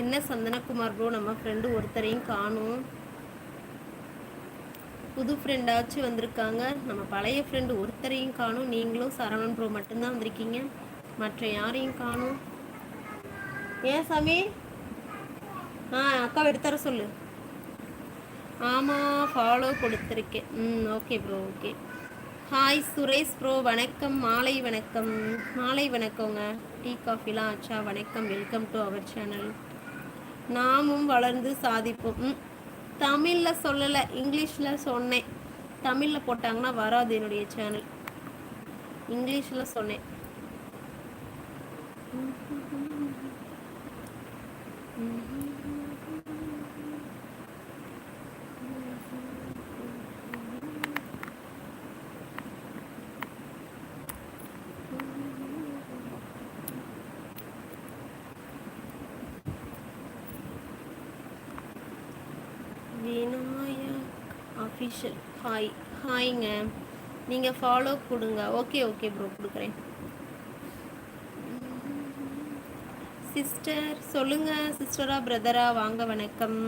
என்ன சந்தனகுமார் ப்ரோ நம்ம ஃப்ரெண்டு ஒருத்தரையும் காணும். புது ஃப்ரெண்டாச்சும் வந்திருக்காங்க. நம்ம பழைய ஃப்ரெண்டு ஒருத்தரையும் காணும். நீங்களும் சரவணன் ப்ரோ மட்டும்தான் வந்திருக்கீங்க. மற்ற யாரையும் காணும். ஏன் சாமி? ஆ அக்காவை எடுத்தர சொல்லு. ஆமாம் ஃபாலோ கொடுத்துருக்கேன். ம் okay bro okay hi Suresh bro வணக்கம் மாலை வணக்கம். மாலை வணக்கங்க. டீ காஃபிலாம் ஆச்சா? வணக்கம் வெல்கம் டு அவர் சேனல் நாமும் வளர்ந்து சாதிப்போம். தமிழில் சொல்லலை இங்கிலீஷில் சொன்னேன். தமிழில் போட்டாங்கன்னா வராது என்னுடைய சேனல் இங்கிலீஷில் சொன்னேன். விநாயக் அஃபிஷியல் ஹாய் ஹாய்ங்க நீங்கள் ஃபாலோ கொடுங்க. ஓகே ஓகே ப்ரோ கொடுக்குறேன். சிஸ்டர் சொல்லுங்க சிஸ்டரா பிரதரா வாங்க வணக்கம்.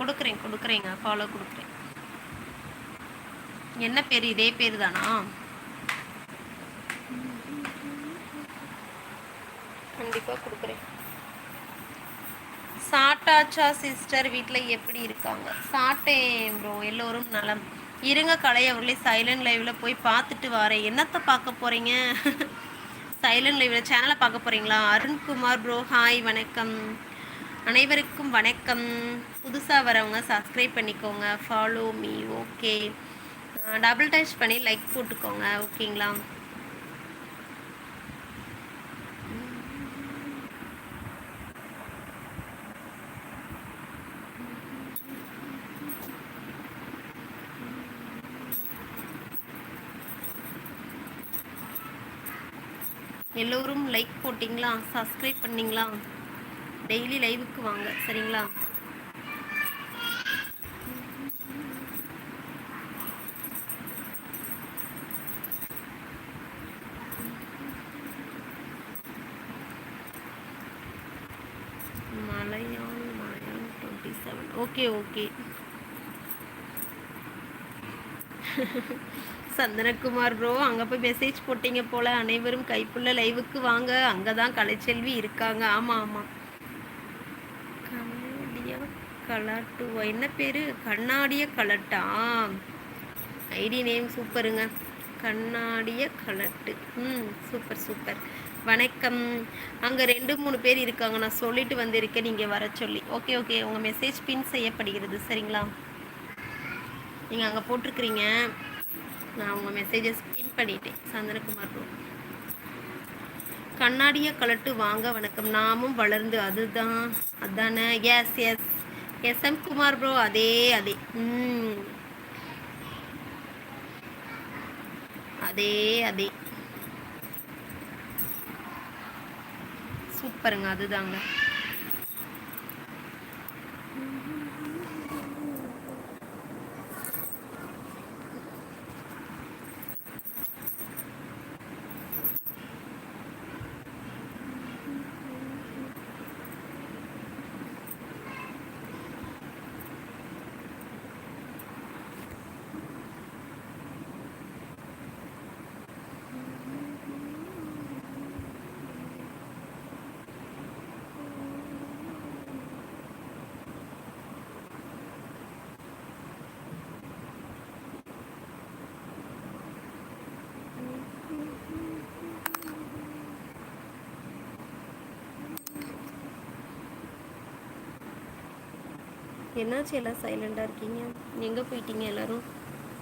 கொடுக்குறேன் கொடுக்குறேங்க. ஃபாலோ கொடுக்குறேன். என்ன பேர்? இதே பேர் தானா கண்டிப்பாக கொடுக்குறேன். சாட்டாச்சா சிஸ்டர்? வீட்டில் எப்படி இருக்காங்க? சாட்டேன் ப்ரோ எல்லோரும் நலம். இருங்க கலை அவர்களே சைலண்ட் லைவில் போய் பார்த்துட்டு வரேன். என்னத்தை பார்க்க போகிறீங்க சைலண்ட் லைவில் சேனலை பார்க்க போகிறீங்களா அருண்குமார் ப்ரோ ஹாய் வணக்கம். அனைவருக்கும் வணக்கம். புதுசாக வரவங்க சப்ஸ்கிரைப் பண்ணிக்கோங்க. Follow me okay double touch பண்ணி லைக் போட்டுக்கோங்க ஓகேங்களா? எல்லோரும் லைக் போட்டிங்களா? சப்ஸ்கிரைப் பண்ணிங்களா? டெய்லி லைவுக்கு வாங்க சரிங்களா? மலையான் மலையான் twenty seven okay okay Santhanakumar bro அங்கே போய் மெசேஜ் போட்டீங்க போல். அனைவரும் கைப்புள்ள லைவுக்கு வாங்க. அங்கே தான் கலைச்செல்வி இருக்காங்க. ஆமாம் ஆமாம் கண்ணாடியா கலாட்டு என்ன பேர்? கண்ணாடிய கலட்டா? ஐடி நேம் சூப்பருங்க. கண்ணாடிய கலட்டு. ம் சூப்பர் சூப்பர். வணக்கம். அங்கே ரெண்டு மூணு பேர் இருக்காங்க. நான் சொல்லிட்டு வந்திருக்கேன். நீங்கள் வர சொல்லி. ஓகே ஓகே உங்கள் மெசேஜ் பின் செய்யப்படுகிறது. சரிங்களா? நீங்கள் அங்கே போட்டிருக்கிறீங்க. நான் உங்கள் மெசேஜஸ் பின் பண்ணிட்டேன். சந்தனகுமார் ப்ரோ கண்ணாடிய கலட்டு வாங்க வணக்கம். நாமும் வளர்ந்து அதுதான். அதானே? Yes yes S M Kumar bro அதே அதே. ம். அதே அதே. சூப்பருங்க அதுதாங்க. என்னாச்சு? எல்லாம் சைலண்டாக இருக்கீங்க? எங்கே போயிட்டீங்க எல்லோரும்?